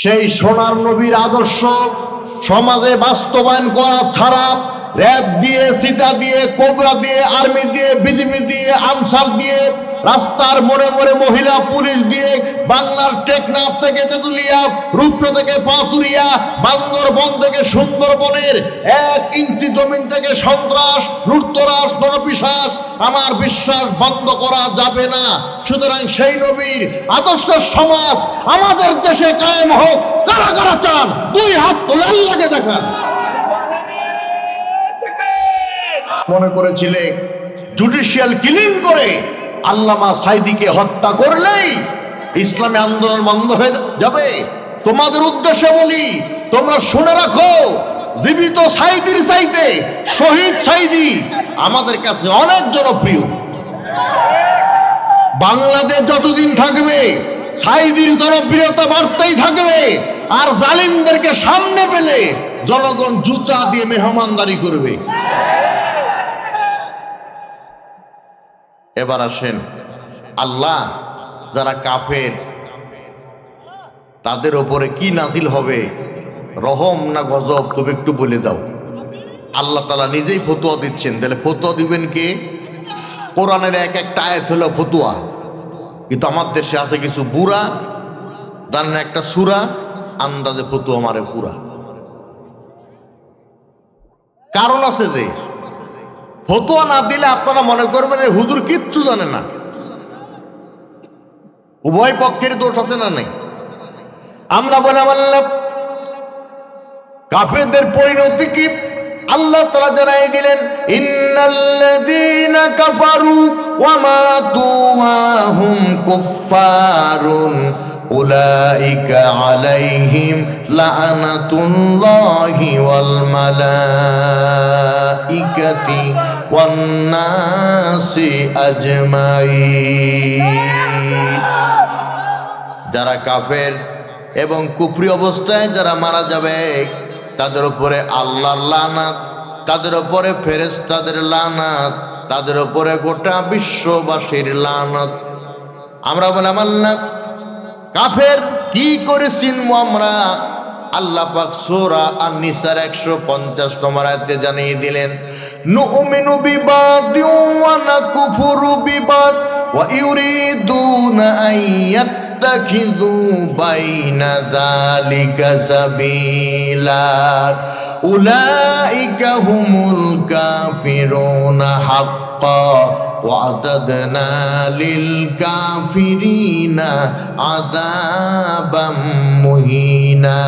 সেই সোনার নবীর আদর্শ সমাজে বাস্তবায়ন করা ছাড়া র্যাব দিয়ে সিটা দিয়ে, কোবরা দিয়ে, আর্মি দিয়ে, বিজিবি দিয়ে, আনসার দিয়ে, রাস্তার মোড়ে মোড়ে মহিলা, পুলিশ দিয়ে, বাংলার টেকনাফ থেকে তেতুলিয়া রূপ্র থেকে পাতুরিয়া, বান্দরবন থেকে সুন্দরবনের এক ইঞ্চি জমিন থেকে সন্ত্রাস লুটতরাস নরপিশ্বাস আমার বিশ্বাস বন্ধ করা যাবে না। সুতরাং সেই নবীর আদর্শ সমাজ আমাদের দেশে কায়েম হোক। কারা কারা চান? দুই হাত তুলে আল্লাহকে দেখান। মনে করেছিলে জুডিশিয়াল কিলিং করে আল্লামা সাইদিকে হত্যা করলেই ইসলামী আন্দোলন বন্ধ হয়ে যাবে। তোমাদের উদ্দেশ্যে বলি, তোমরা শুনে রাখো, জীবিত সাইদির চাইতে শহীদ সাইদি আমাদের কাছে অনেক জনপ্রিয়। বাংলাদেশ যতদিন থাকবে, সাইদির জনপ্রিয়তা বাড়তেই থাকবে, আর জালিমদেরকে সামনে পেলে জনগণ জুতা দিয়ে মেহমানদারি করবে। এবার আসেন। আল্লাহ যারা কাফের, তাদের ওপরে কি নাজিল হবে? রহম না গজব? তুমি একটু বলে দাও। আল্লাহ তালা নিজেই ফতুয়া দিচ্ছেন। তাহলে ফতুয়া দিবেন কে? কোরআনের এক একটা আয়াত হলো ফতুয়া। কিন্তু আমার দেশে আছে কিছু বুড়া জানেন একটা সুরা, আন্দাজে ফতুয়া মারে পুরা। কারণ আছে যে ফতোয়া না দিলে আপনারা মনে করবেন হুজুর কিচ্ছু জানে না। উভয় পক্ষের দোষ আছে না নেই? আমরা বলে মানলাম, কাফেরদের পরিণতি কি? আল্লাহ তালা জানাই দিলেন, ইন্নাল্লাযীনা কাফারু ওয়া মাতু হুম কুফফারুন। আলাইহিম লাআনাতুল্লাহি ওয়াল মালাইকাতি ওয়ান নাসি আজমাইন। যারা কাফের এবং কুফরি অবস্থায় যারা মারা যাবে, তাদের উপরে আল্লাহর লানাত, তাদের উপরে ফেরেশতাদের লানাত, তাদের উপরে গোটা বিশ্ববাসীর লানাত। আমরা বললাম, আল্লাহ কাফের কি করে চিনবো আমরা? আল্লাহ পাক সূরা আর নিসার একশো পঞ্চাশ নম্বর আয়াতে জানিয়ে দিলেন, নুমিনু বিবাদি ওয়া নাকুফুরু বিবাদ ওয়া ইউরিদুনা আন ইয়াত্তাখিযু বাইনা যালিকা সাবিলা। উলাইকা হুমুল কাফিরুনা হাক্কা। وأعتدنا للكافرين عذابا مهينا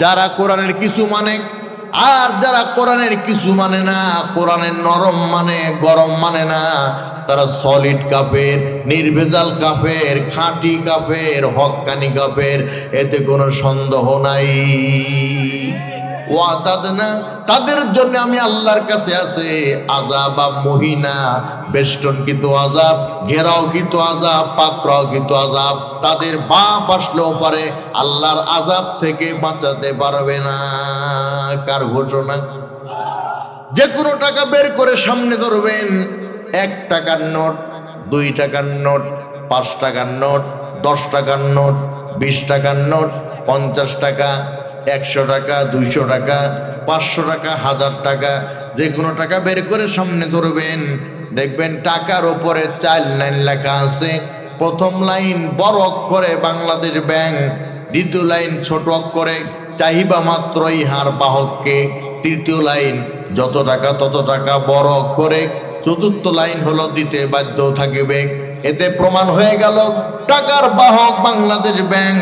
যারা কোরআনের কিছু মানে আর যারা কোরআনের কিছু মানে না কোরআনের নরম মানে গরম মানে না তারা সলিড কাপের নির্ভেজাল কাপের খাঁটি কাপের হক্কানি কাপের এতে কোনো সন্দেহ নাই তাদের জন্য আমি আল্লাহর কাছে আছে আজাবা মহিনা। বেষ্টন কি তো আজাব ঘেরাও কিন্তু আজাব পাকড়াও কিন্তু আজাব তাদের বাপ আসলেও পারে, আল্লাহর আজাব থেকে বাঁচাতে পারবে না। কার ঘোষণা? যে কোনো টাকা বের করে সামনে ধরবেন, এক টাকার নোট, দুই টাকার নোট, পাঁচ টাকার নোট দশ টাকার নোট, বিশ টাকার নোট, পঞ্চাশ টাকা, একশো টাকা, দুইশো টাকা, পাঁচশো টাকা, হাজার টাকা, যে কোনো টাকা বের করে সামনে ধরবেন। দেখবেন টাকার ওপরে চার লাইন লেখা আছে। প্রথম লাইন বড় অক্ষরে বাংলাদেশ ব্যাংক, দ্বিতীয় লাইন ছোট অক্ষরে চাহিবা মাত্র হার বাহককে, তৃতীয় লাইন যত টাকা তত টাকা বড় করে চতুর্থ লাইন হলো দিতে বাধ্য থাকিবে। এতে প্রমাণ হয়ে গেল, টাকার বাহক বাংলাদেশ ব্যাংক।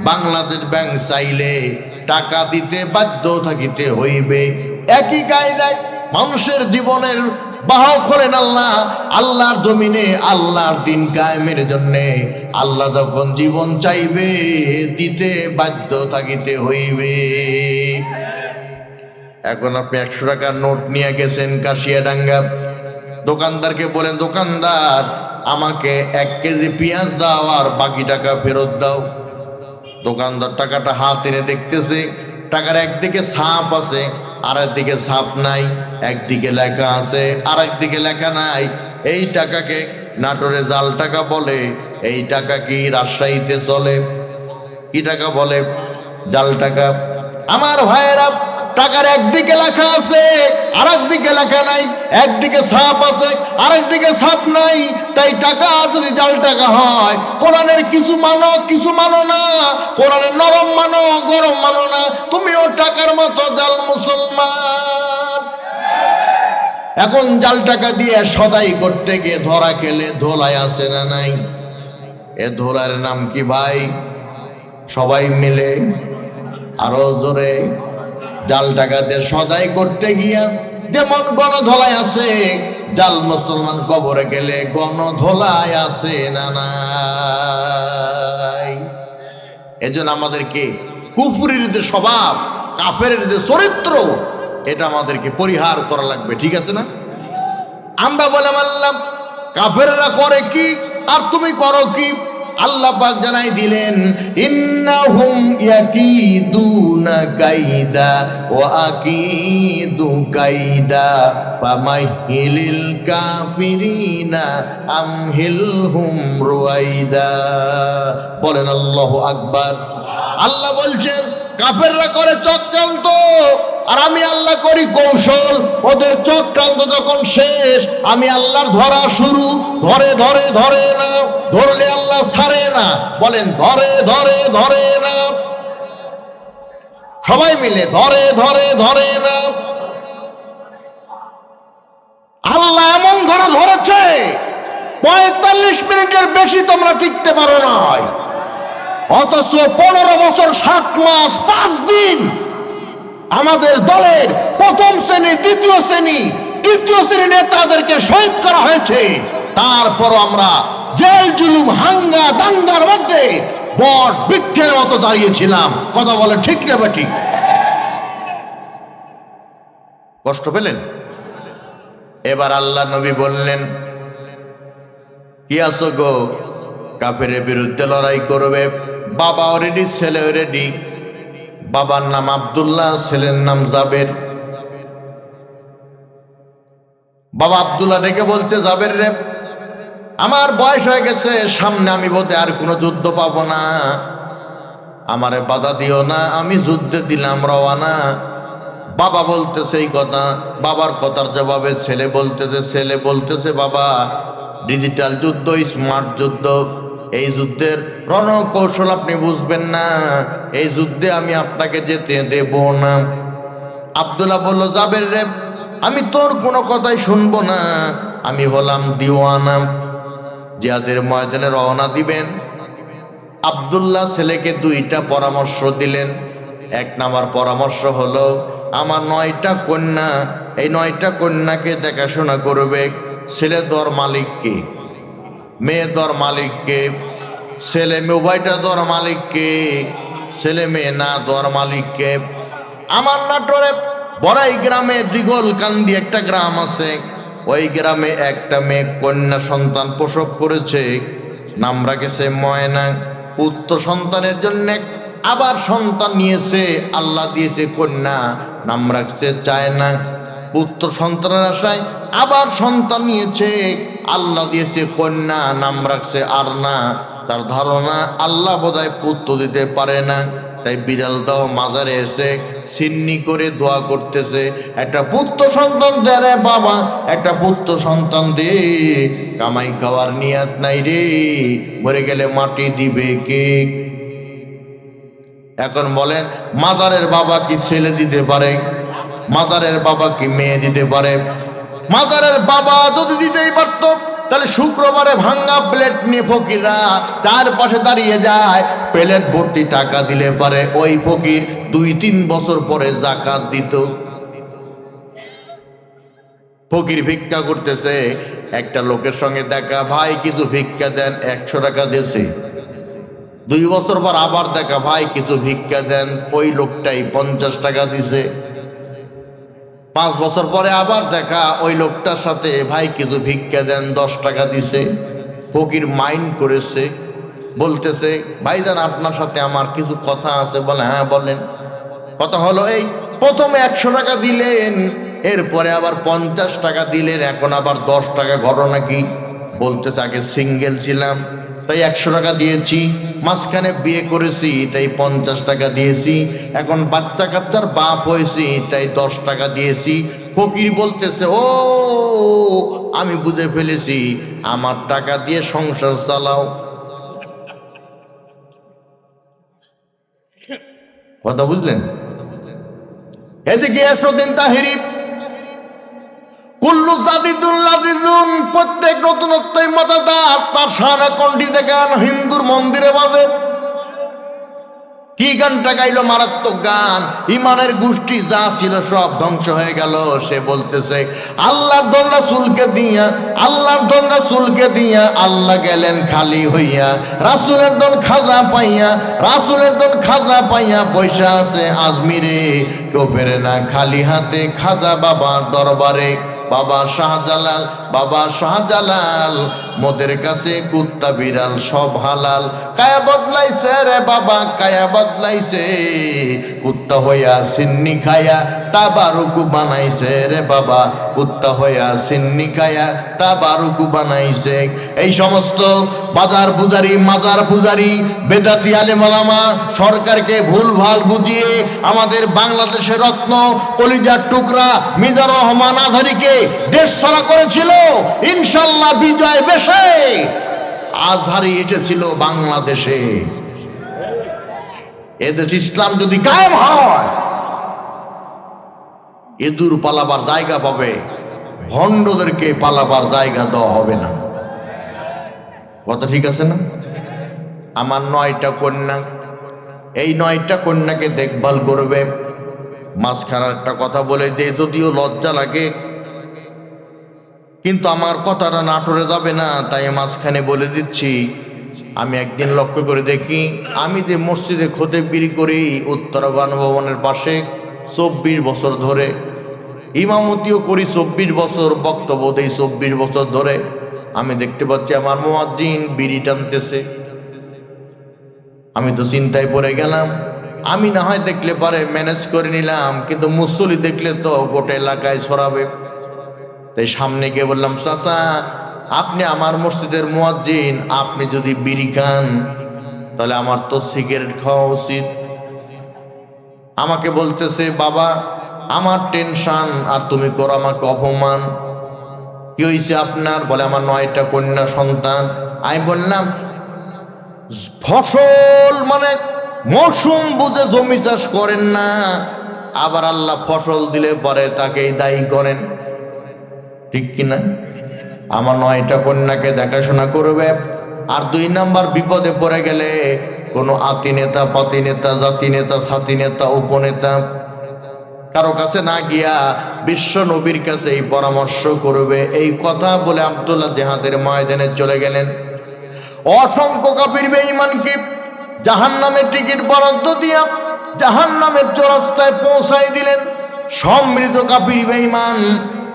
বাংলাদেশ ব্যাংক চাইলে টাকা দিতে বাধ্য থাকিতে হইবে। একই কায়দায় মানুষের জীবনের বাহক হলেন আল্লাহ, আল্লাহর জমিনে আল্লাহর দিন কায়েমের জন্যে। আল্লাহ যখন জীবন চাইবে, দিতে বাধ্য থাকিতে হইবে। এখন আপনি একশো টাকার নোট নিয়ে গেছেন কাশিয়াডাঙ্গা। দোকানদারকে বলেন, দোকানদার আমাকে এক কেজি পেঁয়াজ দাও আর বাকি টাকা ফেরত দাও। দোকানদার টাকাটা হাত এনে দেখতেছে, টাকার একদিকে সাপ আছে আর একদিকে সাপ নাই, একদিকে লেখা আছে আর একদিকে লেখা নাই। এই টাকাকে নাটোরে জাল টাকা বলে, এই টাকা কি রাজশাহীতে চলে? কি টাকা বলে? জাল টাকা। আমার ভাইয়েরা টাকার একদিকে লেখা আছে আর একদিকে লেখা নাই। একদিকে সাপ আছে আর একদিকে সাপ নাই। তাই টাকা যদি জাল টাকা হয়, কোরআনের কিছু মানো কিছু মানো না। কোরআনের নরম মানো, গরম মানো না। তুমিও টাকার মতো জাল মুসলমান। এখন জাল টাকা দিয়ে সদাই করতে গিয়ে ধরা খেলে ধোলাই আছে না নাই? এ ধোলার নাম কি ভাই? সবাই মিলে আরও জোরে জাল টাকাতে সদাই করতে গিয়া যেমন গণধোলাই আছে, জাল মুসলমান কবরে গেলে গণধোলাই আছে না নাই? এজন্য আমাদেরকে কুফুরির যে স্বভাব কাফের যে চরিত্র, এটা আমাদেরকে পরিহার করা লাগবে, ঠিক আছে না? আমরা বলে মানলাম কাফেররা করে কি, আর তুমি করো কি? আল্লাহ পাক জানাই দিলেন, ইন্নাহুম ইয়াকিদুনা কাইদা ওয়া আকিদু কাইদা ফামাহিলিল কাফিরিনা আমহিলহুম রুয়াইদা। বলেন আল্লাহু আকবার। আল্লাহ বলছেন কাফেররা করে চক্রান্ত আর আমি আল্লাহ করি কৌশল। ওদের চক্রান্ত যখন শেষ, আমি আল্লাহর ধরা শুরু। ধরে ধরে ধরে না, ধরলে আল্লাহ ছাড়ে না। বলেন, ধরে ধরে ধরে না। সবাই মিলে ধরে ধরে ধরে না। আল্লাহ এমন ধরে ধরেছে, পঁয়তাল্লিশ মিনিটের বেশি তোমরা টিকতে পারো নয় অথচ পনেরো বছর, সাত মাস, পাঁচ দিন আমাদের দলের প্রথম শ্রেণি, দ্বিতীয় শ্রেণি, তৃতীয় শ্রেণি নেতাদেরকে শহীদ করা হয়েছে। তারপর আমরা জেল, জুলুম, হাঙ্গা, দাঙ্গার মধ্যে বট বৃক্ষের মতো দাঁড়িয়েছিলাম। কথা বলে ঠিক না বা ঠিক? কষ্ট পেলেন? এবার আল্লাহ নবী বললেন, কি আছো গো? কাপের বিরুদ্ধে লড়াই করবে। বাবা রেডি ছেলে রেডি বাবার নাম আব্দুল্লাহ, ছেলের নাম জাবের। বাবা আব্দুল্লাহ ডেকে বলছে, জাবের রে, আমার বয়স হয়ে গেছে, সামনে আমি বলতে আর কোনো যুদ্ধ পাবো না। আমারে বাধা দিও না, আমি যুদ্ধে দিলাম, রওয়ানা। বাবা বলতেছে এই কথা, বাবার কথার জবাবে ছেলে বলতেছে ছেলে বলতেছে, বাবা, ডিজিটাল যুদ্ধ, স্মার্ট যুদ্ধ এই যুদ্ধের রণকৌশল আপনি বুঝবেন না। এই যুদ্ধে আমি আপনাকে যেতে দেব না। আবদুল্লাহ বলল যাবের রে, আমি তোর কোনো কথাই শুনব না। আমি হলাম দিওয়ানা। জিয়াদের ময়দানে রওনা দিবেন। আব্দুল্লাহ ছেলেকে দুইটা পরামর্শ দিলেন। এক নাম্বার পরামর্শ হলো, আমার নয়টা কন্যা, এই নয়টা কন্যাকে দেখাশোনা করবে ছেলে দর মালিককে। মেয়ে দর মালিককে, ছেলে মেয়ে উভয়টা দর মালিককে, ছেলে মেয়ে না দর মালিককে। আমার নাটোরে বড়াই গ্রামে দিগল কান্দি একটা গ্রাম আছে। ওই গ্রামে একটা মেয়ে কন্যা সন্তান প্রসব করেছে। নাম রাখেছে ময়না। পুত্র সন্তানের জন্য আবার সন্তান নিয়েছে, আল্লাহ দিয়েছে কন্যা। নাম রাখছে চায় না পুত্র সন্তানের আশায় আবার সন্তান নিয়েছে। আল্লাহ দিয়েছে কন্যা, নাম রাখছে আর না তার ধারণা আল্লাহ বোধহয় পুত্র দিতে পারে না। তাই বিড়াল দাও, মাজারে এসে সিন্নি করে দোয়া করতেছে, একটা পুত্র সন্তান দে রে বাবা, একটা পুত্র সন্তান দে। কামাই খাওয়ার নিয়াত নাই রে, মরে গেলে মাটি দিবে কে? এখন বলেন মাদারের বাবা কি ছেলে দিতে পারে? মাদারের বাবা কি মেয়ে দিতে পারে? মাদারের বাবা যদি দিতেই পারতো, তাহলে শুক্রবারে ভাঙ্গা প্লেট নিয়ে ফকিররা চারপাশে দাঁড়িয়ে যায়। প্লেট ভর্তি টাকা দিলে পারে। ওই ফকির দুই তিন বছর পরে জাকাত দিত। ফকির ভিক্ষা করতেছে। একটা লোকের সঙ্গে দেখা, ভাই, কিছু ভিক্ষা দেন, একশো টাকা দিয়েছে। দুই বছর পর আবার দেখা, ভাই, কিছু ভিক্ষা দেন। ওই লোকটাই পঞ্চাশ টাকা দিছে। পাঁচ বছর পরে আবার দেখা, ওই লোকটার সাথে, ভাই, কিছু ভিক্ষা দেন, দশ টাকা দিছে। ফকির মাইন্ড করেছে, বলতেছে ভাই ভাইজান, আপনার সাথে আমার কিছু কথা আছে। বলে হ্যাঁ বলেন। কথা হলো এই, প্রথমে একশো টাকা দিলেন, এরপরে আবার পঞ্চাশ টাকা দিলেন, এখন আবার দশ টাকা ঘটনা কি? বলতেছে, আগে সিঙ্গেল ছিলাম। তাই একশো টাকা দিয়েছি, মাঝখানে বিয়ে করেছি, তাই পঞ্চাশ টাকা দিয়েছি, এখন বাচ্চা কাচ্চার বাপ হয়েছি, তাই দশ টাকা দিয়েছি। ফকির বলতেছে, ও, আমি বুঝে ফেলেছি, আমার টাকা দিয়ে সংসার চালাও। কথা বুঝলেন? এদিকে এসদিন তাহিরি কুল্লু জাদিদুল লাদিজুন প্রত্যেক নতুনত্বই মজাদার তার সারা কণ্ঠিতে গান হিন্দুর মন্দিরে বাজে। কি গানটা গাইলো মারাত্মক গান? ইমানের গোষ্ঠী যা ছিল সব ধ্বংস হয়ে গেল, সে বলতেছে আল্লাহর দন রাসূলকে দিয়া আল্লাহর দন রাসূলকে দিয়া, আল্লাহ গেলেন খালি হইয়া। রাসূলের দন খাজা পাইয়া, রাসূলের দন খাজা পাইয়া পয়সা আছে আজমিরে। কেউ ফেরে না খালি হাতে, খাজা বাবা দরবারে। বাবা শাহজালাল বাবা শাহজালাল, মোদের কাছে কুত্তা বিড়াল সব হালাল। কায়া বদলাইছে রে বাবা, কায়া বদলাইছে। কুত্তা হইয়া সিন্নি খায়া তাবারুকু বানাইছে রে বাবা। কুত্তা হইয়া সিন্নি খায়া তা তাবারুকু বানাইছে। এই সমস্ত বাজার পূজারি, মাজার পূজারি, বেদাতি আলে মালামা সরকারকে ভুল ভালো বুঝিয়ে আমাদের বাংলাদেশের রত্ন কলিজার টুকরা মিজার রহমান আধারিকে দেশ ছাড়া করেছিল, ইনশাল্লাহ বিজয় বেশে। আজহারি এসেছিল বাংলাদেশে। এদেশ ইসলাম যদি কায়েম হয় এদুর পালাবার জায়গা পাবে, ভণ্ডদেরকে পালাবার জায়গা দেওয়া হবে না। কথা ঠিক আছে না? আমার নয়টা কন্যা, এই নয়টা কন্যাকে দেখভাল করবে। মাঝখানে একটা কথা বলে দিয়ে যদিও লজ্জা লাগে কিন্তু আমার কথাটা নাটোরে যাবে না, তাই মাঝখানে বলে দিচ্ছি, আমি একদিন লক্ষ্য করে দেখি, আমি যে মসজিদে খোদেবগিরি করি উত্তরা গণভবনের পাশে চব্বিশ বছর ধরে, ইমামতিও করি চব্বিশ বছর, বক্তব্য দেই চব্বিশ বছর ধরে, আমি দেখতে পাচ্ছি আমার মোয়াজ্জিন বিড়ি টানতেছে। আমি তো চিন্তায় পড়ে গেলাম, আমি না হয় দেখলে পারে ম্যানেজ করে নিলাম, কিন্তু মুসলি দেখলে তো গোটা এলাকায় ছড়াবে। তাই সামনে গিয়ে বললাম, চাচা, আপনি আমার মসজিদের মুয়াজ্জিন, আপনি যদি বিড়ি খান, তাহলে আমার তো সিগারেট খাওয়া উচিত। আমাকে বলতেছে, বাবা, আমার টেনশন, আর তুমি করো আমাকে অপমান। কি হয়েছে আপনার? বলে, আমার নয়টা কন্যা সন্তান। আমি বললাম, ফসল মানে মৌসুম বুঝে জমি চাষ করেন না। আবার আল্লাহ ফসল দিলে পরে তাকেই দায়ী করেন। ঠিক কিনা? আমার নয়টা কন্যাকে দেখাশোনা করবে আর দুই নাম্বার বিপদে পড়ে গেলে কোনো আতি নেতা, পাতি নেতা, জাতি নেতা সাথী নেতা, উপনেতা কারও কাছে না গিয়া বিশ্ব নবীর কাছে এই পরামর্শ করবে। এই কথা বলে আবদুল্লাহ জেহাদের ময়দানে চলে গেলেন। অসংখ্য কাপির বেঈমানকে জাহান নামের টিকিট বরাদ্দ দিয়া জাহান নামের চৌরাস্তায় পৌঁছাই দিলেন। সমৃদ্ধ কাপির বেঈমান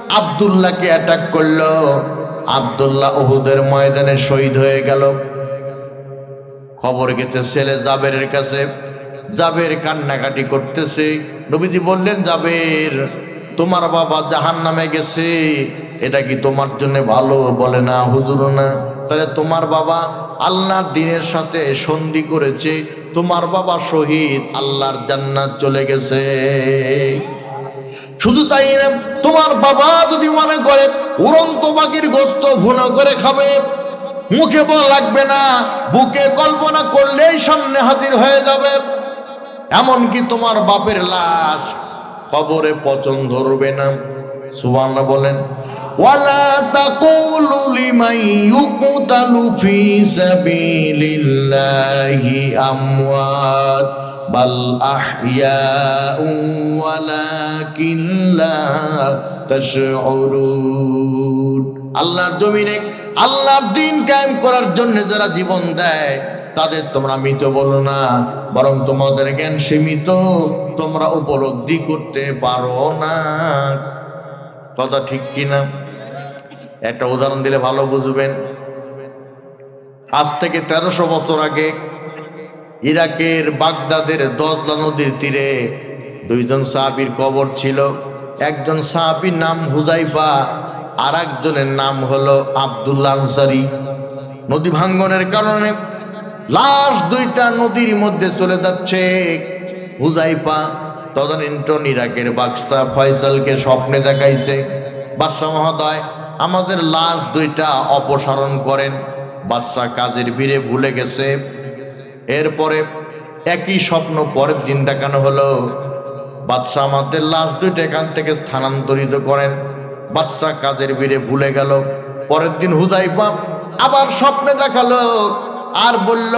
আবদুল্লাহকে অ্যাটাক করল। আবদুল্লাহ ওহুদের ময়দানে শহীদ হয়ে গেল। খবর গেছে, ছেলে জাবেরের কাছে। জাবের কান্নাকাটি করতেছে। নবীজি বললেন, জাবের, তোমার বাবা জাহান নামে গেছে। এটা কি তোমার জন্য ভালো? বলে, না, হুজুর, না। তাহলে তোমার বাবা আল্লাহর দিনের সাথে সন্ধি করেছে। তোমার বাবা শহীদ, আল্লাহর জান্নাত চলে গেছে। শুধু তাই না, তোমার বাবা যদি মনে করে উড়ন্ত পাখির গোস্ত ভুনা করে খাবে, মুখে বল লাগবে না, বুকে কল্পনা করলেই সামনে হাজির হয়ে যাবে। এমনকি তোমার বাপের লাশ কবরে পচন ধরবে না। সুবান বলেন, ওয়ালা তাকুলু লিমান ইউকতালু ফি সাবিলিল্লাহি আমওয়াত। বাল আহইয়াউ ওয়ালাকিন লা তাশউরুন। আল্লাহর জমিনে আল্লাহর দিন কায়েম করার জন্য যারা জীবন দেয়, তাদের তোমরা মৃত বলো না, বরং তোমাদের জ্ঞান সীমিত, তোমরা উপলব্ধি করতে পারো না। কথা ঠিক কিনা? একটা উদাহরণ দিলে ভালো বুঝবেন। আজ থেকে তেরোশো বছর আগে ইরাকের বাগদাদের দজলা নদীর তীরে দুইজন সাহাবির কবর ছিল। একজন সাহাবির নাম হুজাইফা আর একজনের নাম হলো আবদুল্লা আনসারি। নদী ভাঙ্গনের কারণে লাশ দুইটা নদীর মধ্যে চলে যাচ্ছে। হুজাইপা তদানীন্তন ইরাকের বাক্সা ফয়সালকে স্বপ্নে দেখাইছে বাদশাহ মহোদয়, আমাদের লাশ দুইটা অপসারণ করেন। বাদশাহ কাজের বীরে ভুলে গেছে। এরপরে একই স্বপ্ন পরের দিন দেখানো হলো। বাদশাহ আমাদের লাশ দুইটা এখান থেকে স্থানান্তরিত করেন। বাদশাহ কাজের বীরে ভুলে গেল। পরের দিন হুজাইফা আবার স্বপ্নে দেখাল আর বলল,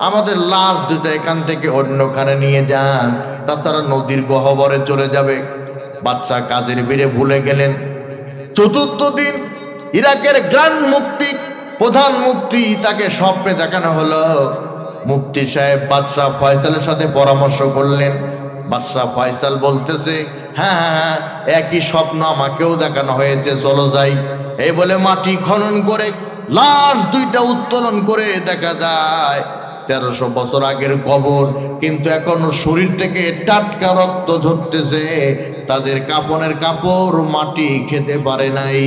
আমাদের লাশ দুটো এখান থেকে অন্যখানে নিয়ে যান, তাছাড়া নদীর গহবরে চলে যাবে। বাদশাহ কাজের বীরে ভুলে গেলেন। চতুর্থ দিন ইরাকের গ্রান্ড মুক্তি প্রধান মুক্তি তাকে স্বপ্নে দেখানো হলো। মুফতি সাহেব বাদশাহ ফয়সালের সাথে পরামর্শ করলেন। বাদশাহ ফয়সাল বলতেছে হ্যাঁ হ্যাঁ হ্যাঁ একই স্বপ্ন আমাকেও দেখানো হয়েছে, চলো যাই। এই বলে মাটি খনন করে লাশ দুইটা উত্তোলন করে দেখা যায়, তেরোশো বছর আগের কবর, কিন্তু এখনও শরীর থেকে টাটকা রক্ত ঝরতেছে, তাদের কাপনের কাপড় মাটি খেতে পারে নাই।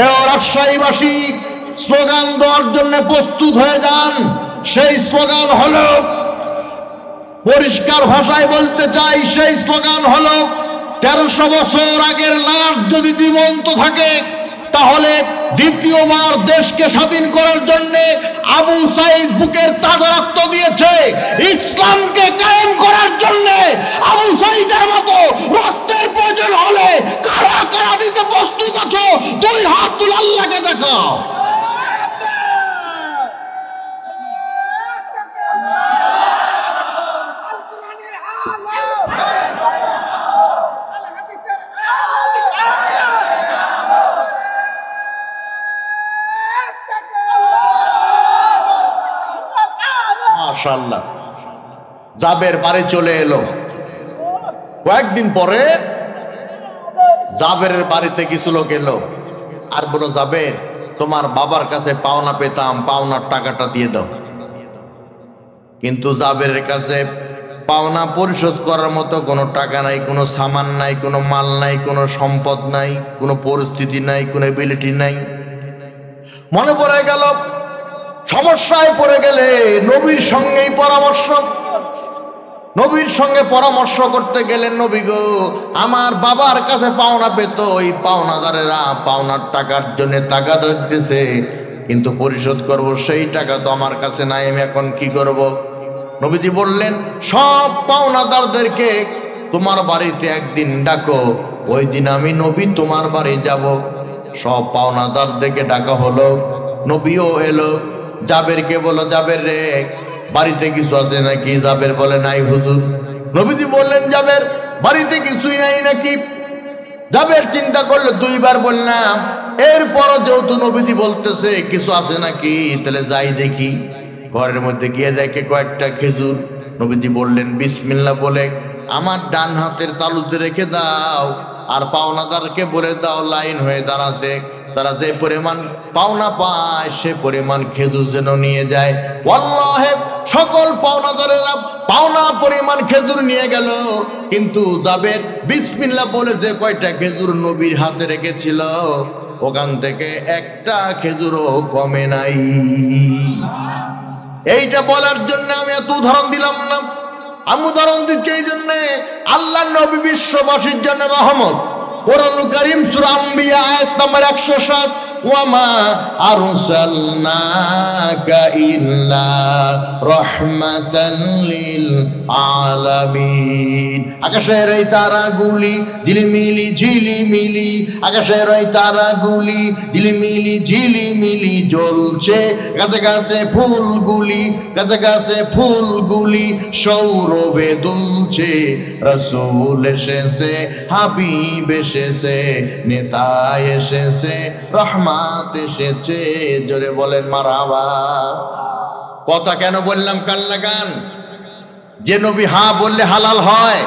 এ রাজশাহীবাসী স্লোগান দেওয়ার জন্য প্রস্তুত হয়ে যান। সেই স্লোগান হলো, পরিষ্কার ভাষায় বলতে চাই, সেই স্লোগান হলো, তেরোশো বছর আগের লাশ যদি জীবন্ত থাকে, তাহলে দ্বিতীয়বার দেশকে স্বাধীন করার জন্য আবু সাইদ বুকের তাজা রক্ত দিয়েছে। ইসলামকে কায়েম করার জন্য আবু সাইদের মতো রক্তের প্রয়োজন হলে কারা কারা দিতে প্রস্তুত আছো, দুই হাত তুলে আল্লাহকে দেখাও। মাশাল্লাহ জাবের বাড়ি চলে এলো। কয়েকদিন পরে জাবেরের বাড়িতে কিছু লোক এলো। আর বলো, জাবের, তোমার বাবার কাছে পাওনা পেতাম, পাওনার টাকাটা দিয়ে দাও। কিন্তু জাবেরের কাছে পাওনা পরিশোধ করার মতো কোনো টাকা নাই, কোনো সামান নাই, কোনো মাল নাই, কোনো সম্পদ নাই, কোনো পরিস্থিতি নাই, কোনো এবিলিটি নাই। মনে পড়ে গেল সমস্যায় পড়ে গেলে নবীর সঙ্গেই পরামর্শ। নবীর সঙ্গে পরামর্শ করতে গেলেন নবী গো, আমার বাবার কাছে পাওনা পেত, ওই পাওনাদারেরা পাওনার টাকার জন্য টাকা দিতেছে কিন্তু পরিশোধ করব, সেই টাকা তো আমার কাছে নাই, আমি এখন কি করব? নবীজি বললেন, সব পাওনাদারদেরকে তোমার বাড়িতে একদিন ডাকো, ওই দিন আমি নবী তোমার বাড়ি যাব। সব পাওনাদারদেরকে ডাকা হলো, নবীও এলো জাবেরকে বলো, জাবের রে, বাড়িতে কিছু আছে নাকি? জাবের বলে, নাই হুজুর। নবীজি বললেন, জাবের, বাড়িতে কিছুই নাই নাকি? জাবের চিন্তা করলে, দুইবার বললাম, এরপরও যেহেতু নবীজি বলতেছে কিছু আছে নাকি, তাহলে যাই দেখি। ঘরের মধ্যে গিয়ে দেখে কয়েকটা খেজুর। নবীজি বললেন বিসমিল্লা বলে, আমার ডান হাতের তালুতে রেখে দাও, আর পাওনাদারকে বলে দাও, লাইন হয়ে দাঁড়াতে। তারা যে পরিমাণ পাওনা পায়, সে পরিমাণ খেজুর যেন নিয়ে যায়। ওয়াল্লাহে, সকল পাওনাদারেরা পাওনা পরিমাণ খেজুর নিয়ে গেল। কিন্তু জাবের বিসমিল্লা বলে যে কয়টা খেজুর নবীর হাতে রেখেছিল? ওখান থেকে একটা খেজুরও কমে নাই। এইটা বলার জন্য আমি এত উদাহরণ দিলাম না। আমি উদাহরণ দিচ্ছি এই জন্য আল্লাহ নবী বিশ্ববাসীর জন্য রহমত। কোরআন করিম সুরাম্বিয়া আয়াত নম্বর 107 ওয়ামা আরসালনাকা ইল্লা রাহমাতান লিল এই ঝিলিমিলি ঝিলিমিলি, আকাশের ওই তারাগুলি ঝিলিমিলি ঝিলিমিলি জ্বলছে। গাছে গাছে ফুলগুলি, গাছে গাছে ফুলগুলি সৌরভে দুলছে। রসুল এসেছে, হাবিব এসেছে, নেতা এসেছে রহমাত এসেছে, জোরে বলেন মারাবা। কথা কেন বললাম কাল্লাগান যে নবী হা বললে হালাল হয়,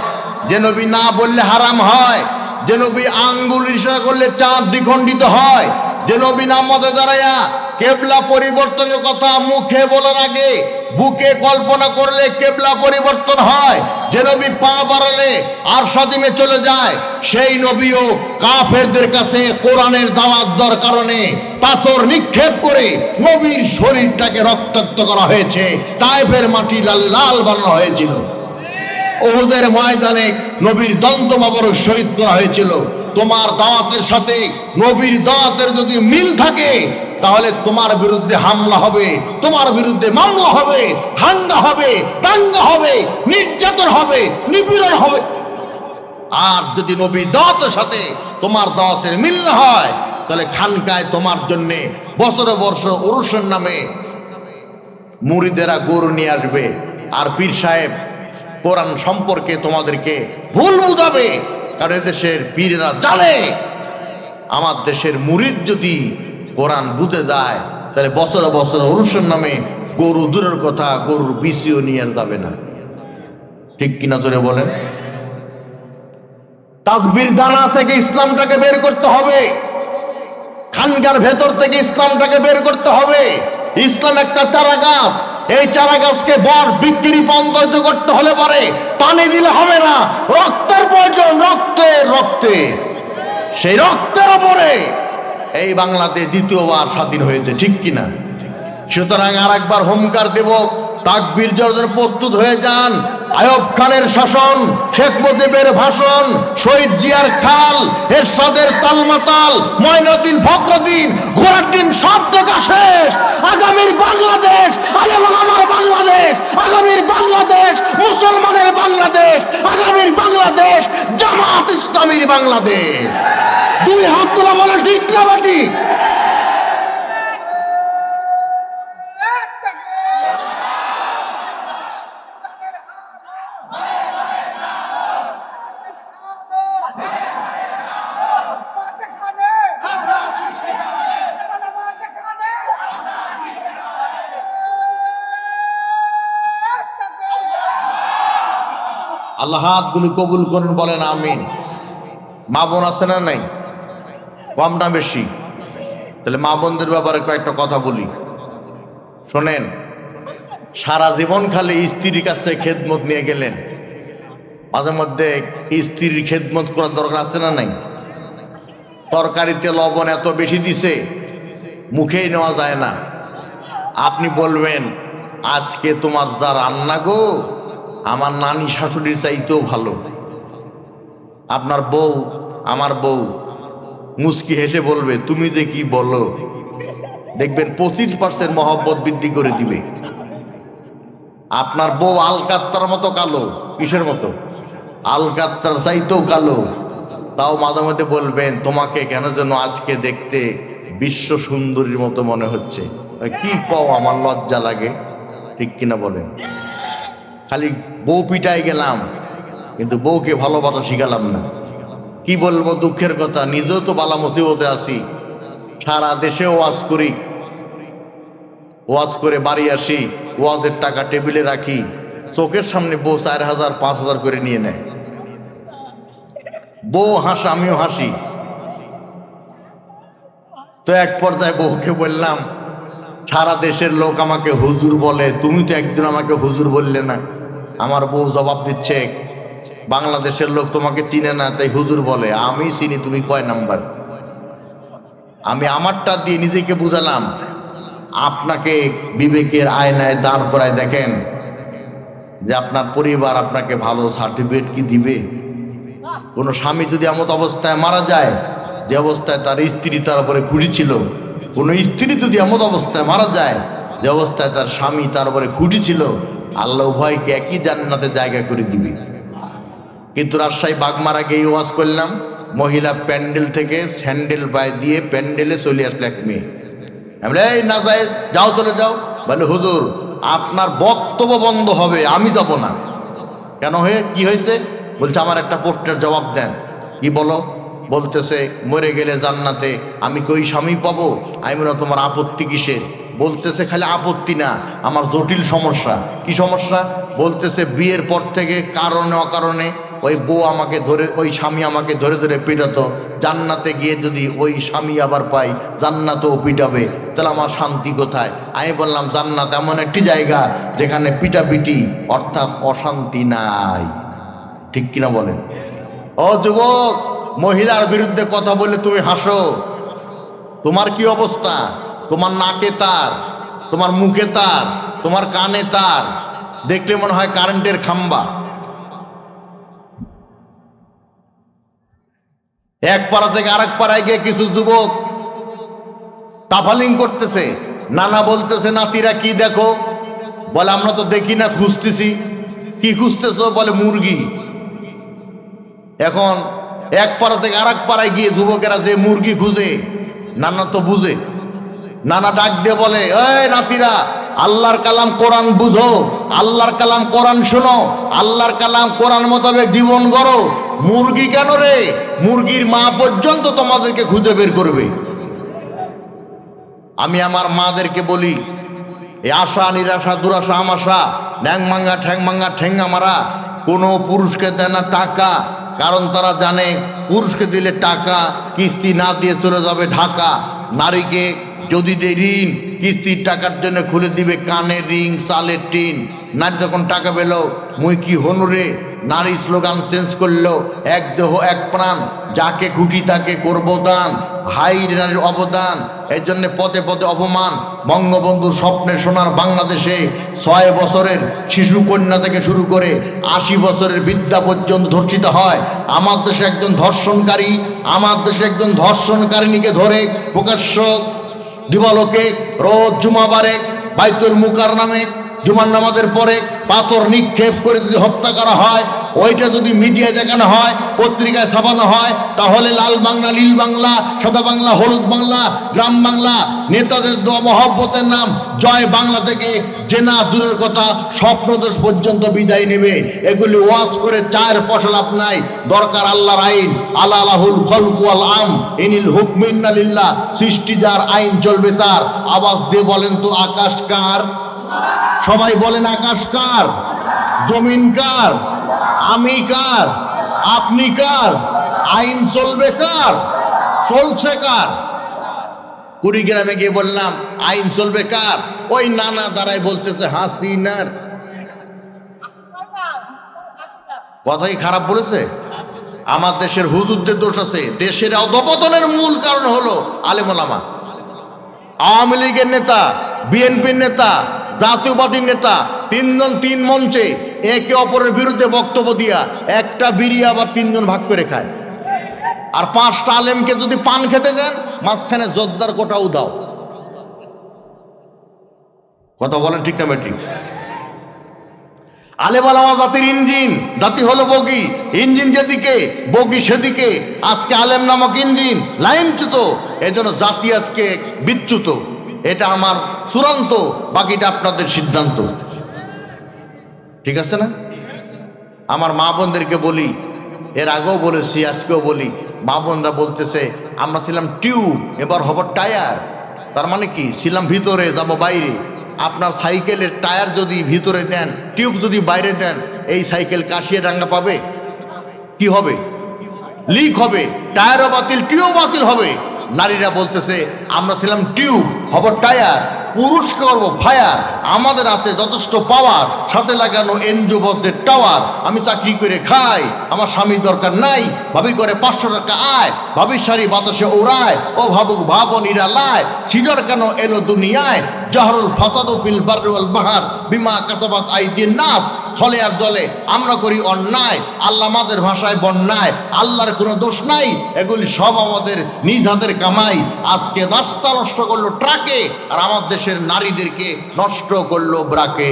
যে নবী না বললে হারাম হয়, যে নবী আঙ্গুল ইশারা করলে চাঁদ দ্বিখণ্ডিত হয়, যে নবী না মতে দাঁড়াইয়া কেবলা পরিবর্তনের কথা মুখে বলার আগে বুকে কল্পনা করলে কেবলা পরিবর্তন হয়। যে নবী পা বাড়ালে আর সদিমে চলে যায়, সেই নবীও কাফেরদের কাছে কোরআনের দাওয়াত দেওয়ার কারণে পাথর নিক্ষেপ করে নবীর শরীরটাকে রক্তাক্ত করা হয়েছে। তাইফের মাটি লাল লাল বানানো হয়েছিল। ওহুদের ময়দানে নবীর দন্ত মোবারক শহীদ করা হয়েছিল। তোমার দাওয়াতের সাথে নবীর দাওয়াতের যদি মিল থাকে তাহলে তোমার বিরুদ্ধে হামলা হবে, তোমার বিরুদ্ধে মামলা হবে, হাঙ্গা হবে, দাঙ্গা হবে, নির্যাতন হবে, নিপীড়ন হবে। আর যদি নবীর দাওয়াতের সাথে তোমার দাওয়াতের মিল হয়, তাহলে খানকায় তোমার জন্যে বছরে বর্ষ উরুষের নামে মুড়িদেরা গরু নিয়ে আসবে। আর পীর সাহেব কোরআন সম্পর্কে তোমাদেরকে ভুল বুঝাবে। কারণ এদেশের পীরেরা জানে, আমার দেশের মুরিদ যদি কোরআন বুঝে যায়, তাহলে বছরে বছরে অরুষের নামে গরু দূরের কথা, গরুর বিসিও নিয়ে যাবে না। ঠিক কিনা জোরে বলেন? তাকবির দানা থেকে ইসলামটাকে বের করতে হবে। খানকার ভেতর থেকে ইসলামটাকে বের করতে হবে। ইসলাম একটা চারা গাছ এই চারা গাছকে বর বিক্রি বন্ধ করতে হলে পারে। পানি দিলে হবে না। রক্তের প্রয়োজন, রক্তে রক্তে। সেই রক্তের ওপরে এই বাংলাতে দ্বিতীয়বার স্বাধীন হয়েছে, ঠিক কিনা? সুতরাং আর একবার হোমকার দেব, তাকবীর যখন প্রস্তুত হয়ে যান। আয়ব খানের শাসন, শেখ মুজিবের ভাষণ, শহীদ জিয়ার খাল, এরশাদের তালমাতাল ময়নউদ্দিন ফখরুদ্দিন, ঘোড়ার সব দেখা শেষ। আগামীর বাংলাদেশ এবং আমার বাংলাদেশ, আগামীর বাংলাদেশ, মুসলমানের বাংলাদেশ, আগামীর বাংলাদেশ, জামাত ইসলামীর বাংলাদেশ। দুই হাত তোলা বলে ঠিক না বা ঠিক এক তাকবীর পাঁচখানে আমরা আছি সেখানে পাঁচখানে এক তাকবীর আল্লাহ হাতগুলি কবুল করুন, বলেন আমিন। মা বোন আছে না নাই? কম না বেশি? তাহলে মা বোনদের ব্যাপারে কয়েকটা কথা বলি। শোনেন, সারা জীবন খালি স্ত্রীর কাছ থেকে খেদমত নিয়ে গেলেন। মাঝে মধ্যে স্ত্রীর খেদমত করার দরকার আছে না নাই? তরকারিতে লবণ এত বেশি দিছে, মুখেই নেওয়া যায় না। আপনি বলবেন, আজকে তোমার যা রান্না গো আমার নানি শাশুড়ির চাইতেও ভালো। আপনার বউ, আমার বউ মুস্কি হেসে বলবে, তুমি কি বলো? দেখবেন পঁচিশ পার্সেন্ট মহব্বত বৃদ্ধি করে দিবে। আপনার বউ আলকাত্তার মতো কালো, কিসের মতো? আলকাত্তার চাইতেও কালো। তাও মাঝে মধ্যে বলবেন, তোমাকে কেন যেন আজকে দেখতে বিশ্ব সুন্দরীর মতো মনে হচ্ছে? কি কও, আমার লজ্জা লাগে। ঠিক কিনা বলেন? খালি বউ পিটাই গেলাম, কিন্তু বউকে ভালোবাসা শিখালাম না। কি বলব দুঃখের কথা, নিজেও তো বালা মুসিবতে আছি। সারা দেশে ওয়াজ করি, ওয়াজ করে বাড়ি আসি, ওয়াজের টাকা টেবিলে রাখি, চোখের সামনে বউ চার হাজার, পাঁচ হাজার করে নিয়ে নেয়। বউ হাসে, আমিও হাসি। তো এক পর্যায়ে বউকে বললাম, সারা দেশের লোক আমাকে হুজুর বলে, তুমি তো একদিন আমাকে হুজুর বললে না। আমার বউ জবাব দিচ্ছে, বাংলাদেশের লোক তোমাকে চিনে না, তাই হুজুর বলে, আমি চিনি, তুমি কয় নাম্বার? আমি আমারটা দিয়ে নিজেকে বুঝালাম, আপনাকে বিবেকের আয়নায় দাঁড় করায় দেখেন, যে আপনার পরিবার আপনাকে ভালো সার্টিফিকেট কি দিবে? কোনো স্বামী যদি এমত অবস্থায় মারা যায়, যে অবস্থায় তার স্ত্রী তার উপরে খুশি ছিল, কোনো স্ত্রী যদি এমত অবস্থায় মারা যায়, যে অবস্থায় তার স্বামী তার উপরে খুশি ছিল আল্লাহ উভয়কে একই জান্নাতে জায়গা করে দিবে। কিন্তু রাজশাহী বাগমারা গিয়ে ওয়াজ করলাম, মহিলা প্যান্ডেল থেকে স্যান্ডেল পায়ে দিয়ে প্যান্ডেলে চলে আসলো এক মেয়ে। আমরা এই না যায় যাও চলে যাও। বলে, হুজুর, আপনার বক্তব্য বন্ধ হবে, আমি যাব না। কেন হয়ে, কি হয়েছে? বলছে, আমার একটা পোস্টের জবাব দেন। কি বলো? বলতেছে, মরে গেলে জান্নাতে আমি কি ওই স্বামী পাবো? আমি তোমার আপত্তি কিসের? বলতেছে খালি আপত্তি না, আমার জটিল সমস্যা। কি সমস্যা? বলতেছে বিয়ের পর থেকে কারণে অকারণে ওই বউ আমাকে ধরে, ওই স্বামী আমাকে ধরে ধরে পিটাতো। জান্নাতে গিয়ে যদি ওই স্বামী আবার পাই, জান্নাতেও পিটাবে। তাহলে আমার শান্তি কোথায়? আমি বললাম, জান্নাত এমন একটি জায়গা যেখানে পিটাপিটি, অর্থাৎ অশান্তি নাই। ঠিক কিনা বলেন? ও যুবক, মহিলার বিরুদ্ধে কথা বলে তুমি হাসো। তোমার কি অবস্থা? তোমার নাকে তার, তোমার মুখে তার, তোমার কানে তার, দেখলে মনে হয় কারেন্টের খাম্বা। এক পাড়া থেকে আরেক পাড়ায় গিয়ে কিছু যুবক তাফালিং করতেছে, নানা বলতেছে, নাতিরা কি দেখো? বলে, আমরা তো দেখি না, খুঁজতেছি। কি খুঁজতেছো? বলে, মুরগি। এখন এক পাড়া থেকে আরেক পাড়ায় গিয়ে যুবকেরা যে মুরগি খুঁজে, নানা তো বুঝে। নানা ডাক দিয়ে বলে, এই নাতিরা, আল্লাহর কালাম কোরআন বুঝো, আল্লাহর কালাম কোরআন শোনো, আল্লাহর কালাম কোরআন মোতাবেক জীবন গড়ো। মুরগি কেন রে? মুরগির মা পর্যন্ত তোমাদেরকে খুঁজে বের করবে। আমি আমার মাদেরকে বলি এই আশা, নিরাশা, দুরাশা, আমাশা ন্যাং মাঙ্গা ঠ্যাং মাঙ্গা ঠেঙ্গা মারা, কোনো পুরুষকে দেয় না টাকা, কারণ তারা জানে পুরুষকে দিলে টাকা, কিস্তি না দিয়ে চলে যাবে ঢাকা, নারীকে যদি দেয় ঋণ কিস্তির টাকার জন্য খুলে দিবে কানের রিং, সালের টিন। নারী যখন টাকা পেল, মুই কি হনুরে নারী স্লোগান চেঞ্জ করল, এক দেহ, এক প্রাণ। যাকে খুঁটি তাকে করব দান। হাই নারীর অবদান। এর জন্য পদে পদে অপমান। বঙ্গবন্ধু স্বপ্নের সোনার বাংলাদেশে ছয় বছরের শিশু কন্যা থেকে শুরু করে আশি বছরের বিদ্যা পর্যন্ত ধর্ষিত হয়। আমার দেশে একজন ধর্ষণকারী, আমার দেশে একজন ধর্ষণকারিণীকে ধরে প্রকাশ্য দিবালোকে রোজ জুমাবারে বাইতুল মুকার নামে জুমার নামাজের পরে পাথর নিক্ষেপ করে যদি হত্যা করা হয় ওইটা যদি মিডিয়ায় দেখানো হয়, পত্রিকায় ছাপানো হয়, তাহলে লাল বাংলা, নীল বাংলা, সাদা বাংলা, হলুদ বাংলা, গ্রাম বাংলা, নেতাদের দোয়া মহব্বতের নাম, জয় বাংলা থেকে জেনা দূরের কথা, স্বপ্নদোষ পর্যন্ত বিদায় নেবে। এগুলি ওয়াজ করে চায়ের ফসল আপনাই দরকার আল্লাহর আইন। আল্লাহ আলাহুল খলকু আল আম, ইনিল হুকমিন্নালিল্লাহ সৃষ্টি যার আইন চলবে তার। আওয়াজ দিয়ে বলেন তো, আকাশ কার? সবাই বলেন, আকাশ কার? জমিন কার? আমি কার? আপনি কার? আইন চলবে কার? চলছে কার? কুড়িগ্রামে গিয়ে বললাম, আইন চলবে কার? ওই নানা দ্বারাই বলতেছে, হাসিনার। কথাই খারাপ বলেছে? আমার দেশের হুজুরদের দোষ আছে। দেশের অধপতনের মূল কারণ হলো আলেমোলামা আওয়ামী লীগের নেতা, বিএনপির নেতা, জাতীয় পার্টির নেতা, তিনজন তিন মঞ্চে একে অপরের বিরুদ্ধে বক্তব্য দিয়া একটা বিড়ি আবার তিনজন ভাগ করে খায়। আর পাঁচটা আলেমকে যদি পান খেতে দেন, মাঝখানে জোরদার কোটাও দাও। কথা বলেন ঠিক না ঠিক আলেমালামা জাতির ইঞ্জিন, জাতি হলো বগি। ইঞ্জিন যেদিকে, বগি সেদিকে। আজকে আলেম নামক ইঞ্জিন লাইনচ্যুত। এই জন্য জাতি আজকে বিচ্যুত। এটা আমার চূড়ান্ত, বাকিটা আপনাদের সিদ্ধান্ত। ঠিক আছে না? আমার মা বোনদেরকে বলি, এর আগেও বলেছি, আজকেও বলি। মা বোনরা বলতেছে, আমরা ছিলাম টিউব, এবার হব টায়ার। তার মানে কি? ছিলাম ভিতরে, যাব বাইরে। আপনার সাইকেলের টায়ার যদি ভিতরে দেন, টিউব যদি বাইরে দেন, এই সাইকেল কাশিয়ে ডাঙ্গা পাবে? কি হবে? লিক হবে, টায়ারও বাতিল টিউব বাতিল হবে। নারীরা বলতেছে, আমরা ছিলাম টিউব, হব টায়ার। পুরুষকে করব ভায়া আমাদের আছে যথেষ্ট পাওয়ার সাথে লাগানো এনজো বদ্ধের টাওয়ার আমি চাকরি করে খাই, আমার স্বামীর দরকার নাই, ভাবি করে পাঁচশো টাকা আয় ভাবি সারি বাতাসে ওড়ায়। ও ভাবুক ভাবো নিরালায় সিজর কেন এলো দুনিয়ায়? জাহরুল ফাসাদু ফিল বারুল বাহার বিমা কাসাবাত আইদিন নাস। স্থলে আর জলে আমরা করি অন্যায়, আল্লাহ আমাদের ভাষায় বন্যায়, আল্লাহর কোনো দোষ নাই, এগুলি সব আমাদের নিজ হাতের কামাই। আজকে রাস্তা নষ্ট করল ট্রাকে, আর আমার দেশের নারীদেরকে নষ্ট করল ব্রাকে।